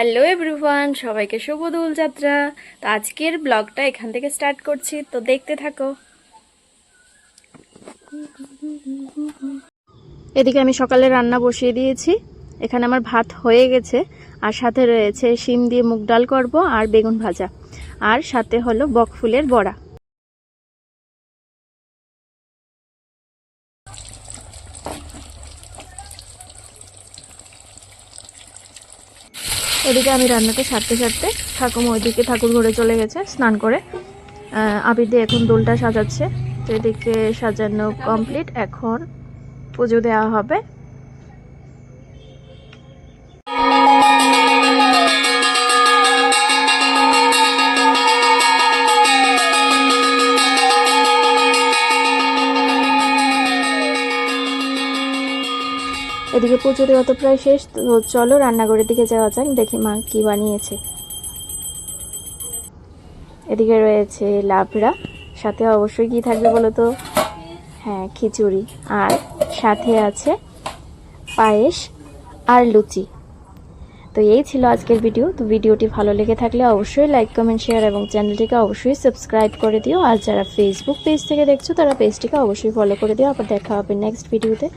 Hello everyone, সবাইকে শুভ দোল যাত্রা তো আজকের ব্লগটা এখান থেকে স্টার্ট করছি, তো দেখতে থাকো। এদিকে আমি সকালে রান্না বসিয়ে দিয়েছি। এখানে আমার ভাত হয়ে গেছে, আর সাথে রয়েছে শিম দিয়ে মুগ ডাল করব আর বেগুন ভাজা। আর সাথে হলো বকফুলের বড়া। এদিকে আমি রান্নাতে সারতে সারতে ঠাকুমা ওইদিকে ঠাকুর ঘরে চলে গেছে স্নান করে। আবিদে এখন দোলটা সাজাচ্ছে। তো এদিকে সাজানো কমপ্লিট এখন পুজো দেওয়া হবে। এদিকে পুজো দেওয়া তো প্রায় শেষ, তো চলো রান্নাঘরের দিকে যাওয়া যাক, দেখি মা কি বানিয়েছে। এদিকে রয়েছে লাবড়া, সাথে অবশ্যই কি থাকবে বলো তো? হ্যাঁ খিচুড়ি। আর সাথে আছে পায়েস আর লুচি। তো এই ছিল আজকের ভিডিও। তো ভিডিওটি ভালো লেগে থাকলে অবশ্যই লাইক কমেন্ট শেয়ার এবং চ্যানেলটিকে অবশ্যই সাবস্ক্রাইব করে দিও। আর যারা ফেসবুক পেজ থেকে দেখছ, তারা পেজটিকে অবশ্যই ফলো করে দিও। আবার দেখা হবে নেক্সট ভিডিওতে